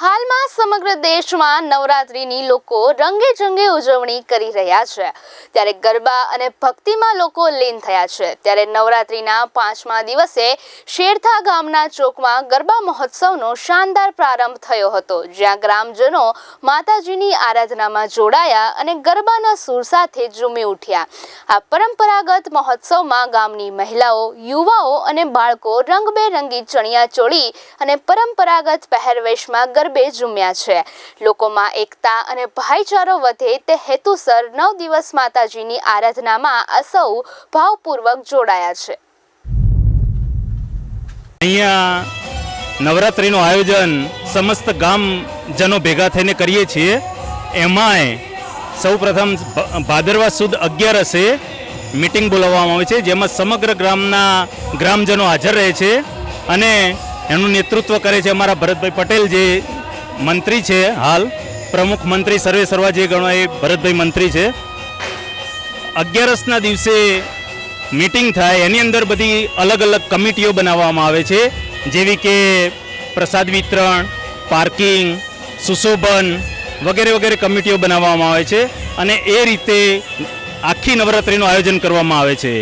હાલમાં સમગ્ર દેશમાં નવરાત્રિની લોકો રંગે ચંગે ઉજવણી કરી રહ્યા છે. ત્યારે ગરબા અને ભક્તિમાં લોકો લીન થયા છે. ત્યારે નવરાત્રિના પાંચમા દિવસે શેરથા ગામના ચોકમાં ગરબા મહોત્સવનો શાનદાર પ્રારંભ થયો હતો. જ્યાં ગ્રામજનો માતાજીની આરાધનામાં જોડાયા અને ગરબાના સૂર સાથે ઝૂમી ઉઠ્યા. આ પરંપરાગત મહોત્સવમાં ગામની મહિલાઓ, યુવાઓ અને બાળકો રંગબેરંગી ચણિયા ચોળી અને પરંપરાગત પહેરવેશમાં ગરબે ઝૂમ્યા છે. લોકોમાં એકતા અને ભાઈચારો વધે તે હેતુસર નવ દિવસ માતાજીની આરાધનામાં આ સૌ ભાવપૂર્વક જોડાયા છે. અહીંયા નવરાત્રિનું આયોજન સમસ્ત ગામજનો ભેગા થઈને કરીએ છીએ. એમાંય સૌ પ્રથમ ભાદરવા સુદ અગિયારસે મિટિંગ બોલાવવામાં આવે છે, જેમાં સમગ્ર ગ્રામના ગ્રામજનો હાજર રહે છે અને એનું નેતૃત્વ કરે છે અમારા ભરતભાઈ પટેલ જે મંત્રી છે હાલ. પ્રમુખ મંત્રી સર્વે સર્વા જે ગણો એ ભરતભાઈ મંત્રી છે. અગિયારસના દિવસે મિટિંગ થાય. એની અંદર બધી અલગ અલગ કમિટીઓ બનાવવામાં આવે છે. જેવી કે પ્રસાદ વિતરણ, પાર્કિંગ, સુશોભન વગેરે વગેરે કમિટીઓ બનાવવામાં આવે છે. અને એ રીતે આખી નવરાત્રિનું આયોજન કરવામાં આવે છે.